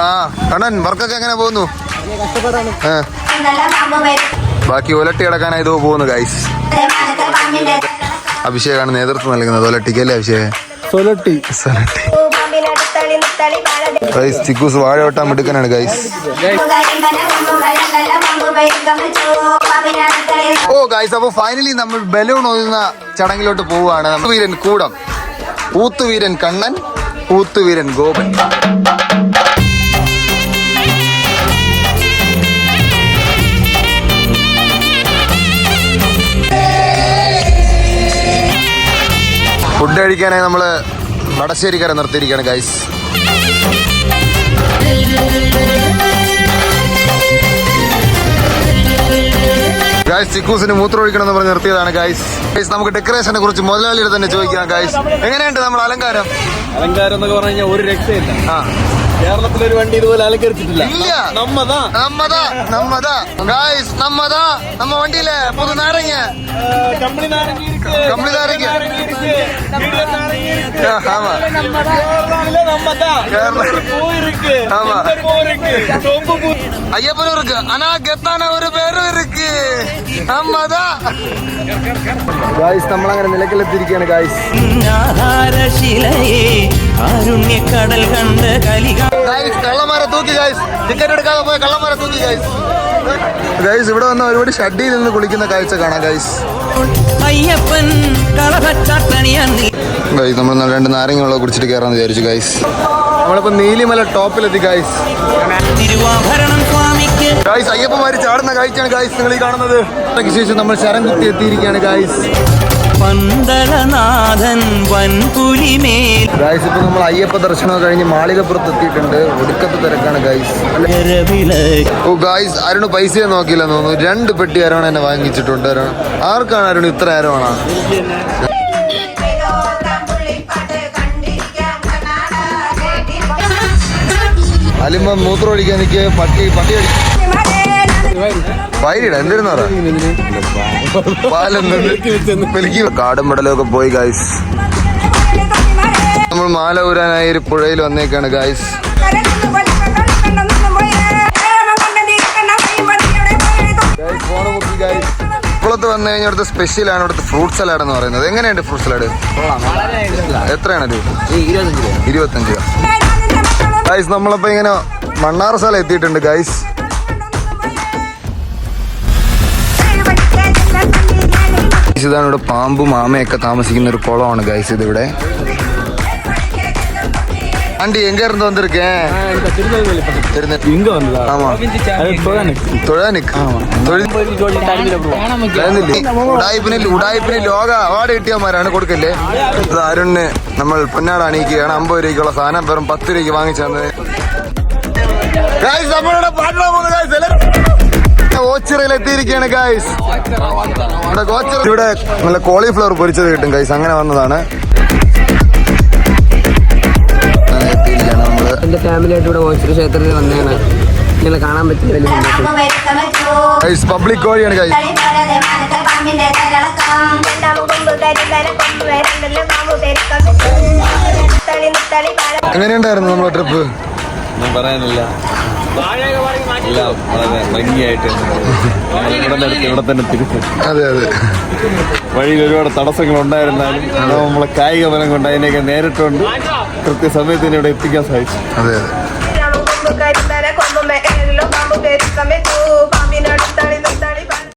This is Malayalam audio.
ആ കണ്ണൻ വർക്കൊക്കെ എങ്ങനെ പോകുന്നു? ബാക്കി ഒലട്ടി കിടക്കാനായി ഇതോ പോകുന്നു ഗൈസ് അഭിഷേകാണ് നേതൃത്വം നൽകുന്നത്. ഒലട്ടിക്ക് അല്ലേ അഭിഷേക് സൊലട്ടി. സൊലട്ടി. ഗൈസ് ചിക്കൂസ് വാഴ വെട്ടാൻ മിടുക്കനാണ് ഗൈസ് ഓ ഗൈസ് അപ്പൊ ഫൈനലി നമ്മൾ ബലൂൺ ഒഴുന്ന ചടങ്ങിലോട്ട് പോവുകയാണ്. വീരൻ കൂടം. ഊത്തുവീരൻ കണ്ണൻ ഊത്തുവീരൻ ഗോപൻ. ഫുഡ് കഴിക്കാനായി നമ്മൾ വടശ്ശേരിക്കര നിർത്തിയിരിക്കുകയാണ് ഗൈസ് ഗായ്സ് ചിക്കൂസിന് മൂത്രമൊഴിക്കണമെന്ന് പറഞ്ഞ് നിർത്തിയതാണ് ഗായ്സ് ഗൈസ് നമുക്ക് ഡെക്കറേഷനെ കുറിച്ച് മുതലാളിയുടെ തന്നെ ചോദിക്കാം ഗായ്സ് എങ്ങനെയുണ്ട് നമ്മൾ അലങ്കാരം? അലങ്കാരം എന്നൊക്കെ പറഞ്ഞു കഴിഞ്ഞാൽ ഒരു രക്ഷയില്ല. ആ. കേരളത്തിൽ ഒരു വണ്ടി ഇതുപോലെ അലങ്കരിച്ചിട്ടില്ല. ഇല്ല. നമ്മതാ. നമ്മതാ നമ്മതാ. ഗായ്സ് നമ്മതാ. നമ്മ വണ്ടിയിലെ പുതു നാരങ്ങ. കമ്പിളി നാരങ്ങ. കമ്പിളി നാരങ്ങ. ஆமா. ஐயப்பனும் இருக்கு. ஆனா கெத்தான ஒரு பேரும் இருக்கு. ஆமாதான் காய்ஸ் நம்மளாங்கிற நிலைக்கல திரிக்கணும் காய்ஸ் ஆதார சிலையே கடல் கண்ட கலிகா ഗൈസ് ടിക്കറ്റ് എടുക്കാതെ പോയ കള്ളന്മാരെ തൂക്കി ഗൈസ് ഗൈസ് ഇവിടെ വന്ന ഒരുപാട് ഷഡിയിൽ നിന്ന് കുളിക്കുന്ന കാഴ്ച കാണാം ഗൈസ് ഗൈസ് നമ്മൾ രണ്ട് നാരങ്ങ വെള്ളം കുടിച്ചിട്ട് കയറാന്ന് വിചാരിച്ചു ഗൈസ് നമ്മളിപ്പോ നീലിമല ടോപ്പിലെത്തി ഗൈസ് ഗൈസ് അയ്യപ്പന്മാര് ചാടുന്ന കാഴ്ചയാണ് ഗൈസ് നിങ്ങൾ ഈ കാണുന്നത്. ശേഷം നമ്മൾ ശരം കുത്തി എത്തിയിരിക്കുകയാണ് ഗൈസ് പന്തളനാഥൻ വൻപുലിമേൽ. ഗൈസ് ഇപ്പൊ നമ്മൾ അയ്യപ്പ ദർശനം കഴിഞ്ഞ് മാളികപ്പുറത്ത് എത്തിയിട്ടുണ്ട് ഒടുക്കത്തെ തിരക്കാണ് ഗൈസ് ഓ ഗായ്സ് അരുണ് പൈസ നോക്കിയില്ല തോന്നുന്നു. രണ്ട് പെട്ടി അരവണ എന്നെ വാങ്ങിച്ചിട്ടുണ്ട് അരുൺ ആർക്കാണ് അരുൺ ഇത്ര അരവണ അലിമ്മ മൂത്രം ഒഴിക്കാൻ നിൽക്കുക പട്ടി പട്ടി അടിക്കും വൈകിട എന്തിരുന്നു കാടും പടലും പോയി ഗായ്സ് നമ്മൾ മാല ഊരാനായി ഒരു പുഴയിൽ വന്നേക്കാണ് ഗായ്സ് ഇപ്പോഴത്തെ വന്നു കഴിഞ്ഞാൽ ഇവിടുത്തെ സ്പെഷ്യൽ ആണ് ഇവിടുത്തെ ഫ്രൂട്ട് സലാഡ് എന്ന് പറയുന്നത്. എങ്ങനെയുണ്ട് ഫ്രൂട്ട് സലാഡ് എത്രയാണ് ഇരുപത്തഞ്ച് രൂപ. ഗൈസ് നമ്മളപ്പോ ഇങ്ങനെ മണ്ണാർ സ്ഥലം എത്തിയിട്ടുണ്ട് ഗൈസ് ഇതാണ് ഇവിടെ പാമ്പ് മാമയൊക്കെ താമസിക്കുന്ന ഒരു കുളമാണ് ഗൈസ് ഇതിവിടെ. ஆண்டி எங்க இருந்து வந்திருக்கேன் ഉടായ്പിന് ലോക അവാർഡ് കിട്ടിയവന്മാരാണ് കൊടുക്കല്ലേ? ഇത് അരുണിന് നമ്മൾ പൊന്നാട് അണിയിക്കുകയാണ്. അമ്പത് രൂപയ്ക്കുള്ള സാധനം വെറും പത്ത് രൂപയ്ക്ക് വാങ്ങിച്ചു തന്നത്. നമ്മളിവിടെ പാട്ടാ പോകുന്നത് ഓച്ചിറയിൽ എത്തിയിരിക്കുകയാണ് ഗൈസ് ഇവിടെ ഗോച്ചിറ ഇവിടെ നല്ല കോളിഫ്ലവർ പൊരിച്ചത് കിട്ടും ഗൈസ് അങ്ങനെ വന്നതാണ്. എന്റെ ഫാമിലി ആയിട്ട് ഇവിടെ ഓച്ചിറ ക്ഷേത്രത്തിൽ വന്നതാണ്. ഇങ്ങനെ കാണാൻ പറ്റിയ പബ്ലിക് കോഴിയാണ് ഗൈസ് എങ്ങനെയുണ്ടായിരുന്നു നമ്മുടെ ട്രിപ്പ് ഒന്നും പറയാനില്ല. അതെ അതെ. വഴിയിൽ ഒരുപാട് തടസ്സങ്ങൾ ഉണ്ടായിരുന്നാലും നമ്മളെ കായിക ബലം കൊണ്ട് അതിനെയൊക്കെ നേരിട്ടുണ്ട്. കൃത്യസമയത്തിന് ഇവിടെ എത്തിക്കാൻ സാധിച്ചു. അതെ അതെ.